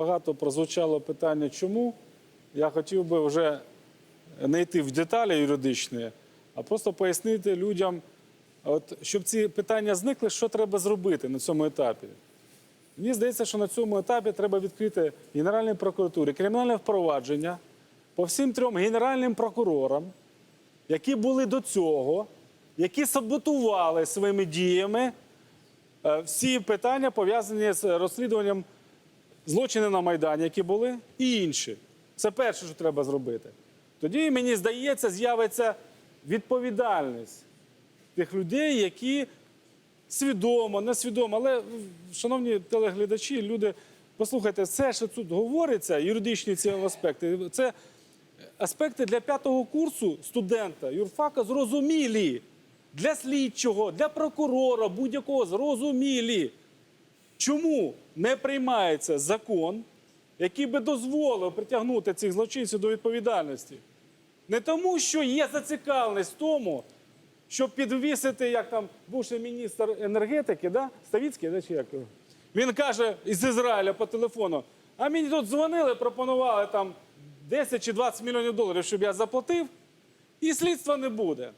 Багато прозвучало питання, чому. Я хотів би вже не йти в деталі юридичні, а просто пояснити людям, от, щоб ці питання зникли, що треба зробити на цьому етапі. Мені здається, що на цьому етапі треба відкрити Генеральній прокуратурі кримінальне впровадження по всім трьом генеральним прокурорам, які були до цього, які саботували своїми діями е, всі питання пов'язані з розслідуванням злочини на Майдані, які були, і інші. Це перше, що треба зробити. Тоді, мені здається, з'явиться відповідальність тих людей, які свідомо, несвідомо. Але, шановні телеглядачі, люди, послухайте, все, що тут говориться, юридичні ці аспекти, це аспекти для п'ятого курсу студента юрфака зрозумілі. Для слідчого, для прокурора, будь-якого зрозумілі. Чому не приймається закон, який би дозволив притягнути цих злочинців до відповідальності? Не тому, що є зацікавленість в тому, щоб підвісити, як там бувший міністр енергетики, да? Ставіцький, да, чи як він каже із Ізраїля по телефону: а мені тут дзвонили, пропонували там 10 чи 20 мільйонів доларів, щоб я заплатив, і слідства не буде.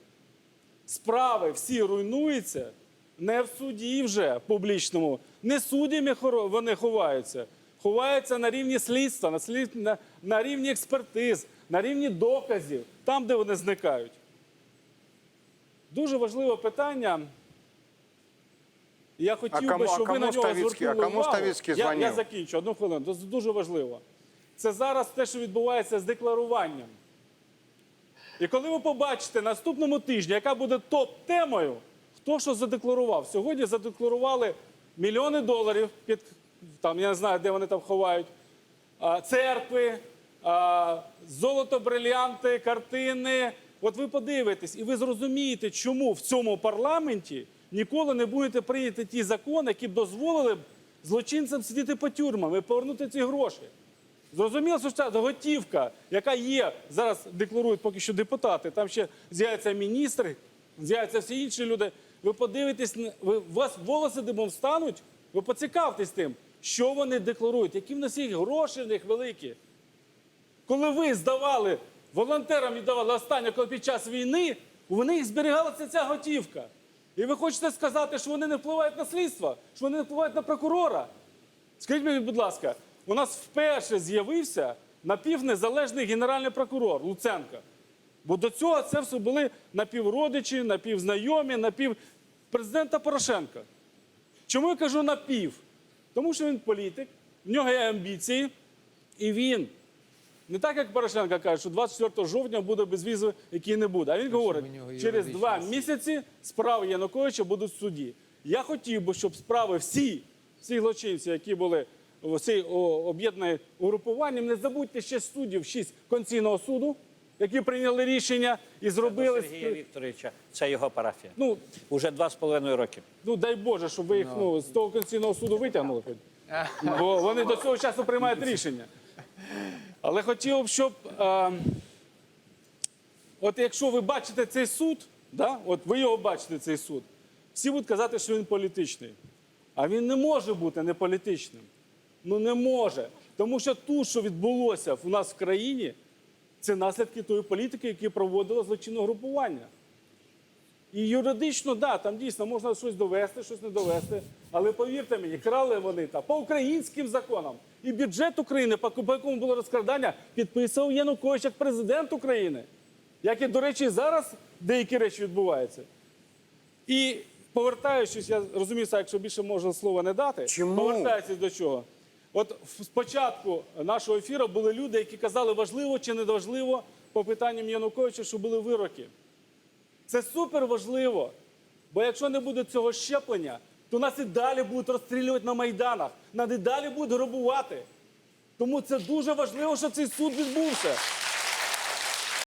Справи всі руйнуються не в суді вже публічному, не суддями вони ховаються. Ховаються на рівні слідства, на, слід... на... на рівні експертиз, на рівні доказів, там, де вони зникають. Дуже важливе питання. Я хотів кому- би, щоб ви на нього Ставицький- а звернули кому увагу. Ставицький я, я закінчу, одну хвилину. Це дуже важливо. Це зараз те, що відбувається з декларуванням. І коли ви побачите наступному тижні, яка буде топ-темою, хто що задекларував. Сьогодні задекларували мільйони доларів під там, я не знаю, де вони там ховають, церкви, золото, брилянти, картини. От ви подивитесь, і ви зрозумієте, чому в цьому парламенті ніколи не будете прийняти ті закони, які б дозволили б злочинцям сидіти по тюрмам і повернути ці гроші. Зрозуміло, що ця готівка, яка є, зараз декларують поки що депутати, там ще з'являться міністри, з'являться всі інші люди. Ви подивитесь, ви, у вас волоси димом стануть, ви поцікавтесь тим, що вони декларують, які в нас їх гроші в них великі. Коли ви здавали, волонтерам віддавали останнє, коли під час війни, у них зберігалася ця готівка. І ви хочете сказати, що вони не впливають на слідство, що вони не впливають на прокурора? Скажіть мені, будь ласка, у нас вперше з'явився напівнезалежний генеральний прокурор Луценко. Бо до цього це все були напівродичі, напівзнайомі, напів президента Порошенка. Чому я кажу напів? Тому що він політик, в нього є амбіції, і він не так, як Порошенко каже, що 24 жовтня буде безвізу, який не буде. А він говорить, через два місяці справи Януковича будуть в суді. Я хотів би, щоб справи всі, всі злочинці, які були в цій о, об'єднані угрупуванням, не забудьте ще суддів, шість Конституційного суду, які прийняли рішення і зробили. Сергія Вікторовича, це його парафія. Ну, Уже два з половиною роки. ну дай Боже, щоб ви їх ну, з того Конституційного суду витягнули. хоч. Бо вони до цього часу приймають рішення. Але хотів б, щоб. Е, от якщо ви бачите цей суд, да, от ви його бачите, цей суд, всі будуть казати, що він політичний. А він не може бути не політичним. Ну не може. Тому що тут, що відбулося у нас в країні, це наслідки тої політики, які проводило злочинне групування. І юридично, да, там дійсно можна щось довести, щось не довести. Але повірте мені, крали вони та по українським законам. І бюджет України, по по якому було розкрадання, підписував Янукович як президент України. Як і, до речі, зараз деякі речі відбуваються. І повертаючись, я розумію, якщо більше можна слова не дати, Чому? повертаючись до чого. От спочатку нашого ефіру були люди, які казали, важливо чи не важливо по питанням Януковича, що були вироки. Це супер важливо. Бо якщо не буде цього щеплення, то нас і далі будуть розстрілювати на майданах, нас і далі будуть грабувати. Тому це дуже важливо, що цей суд відбувся.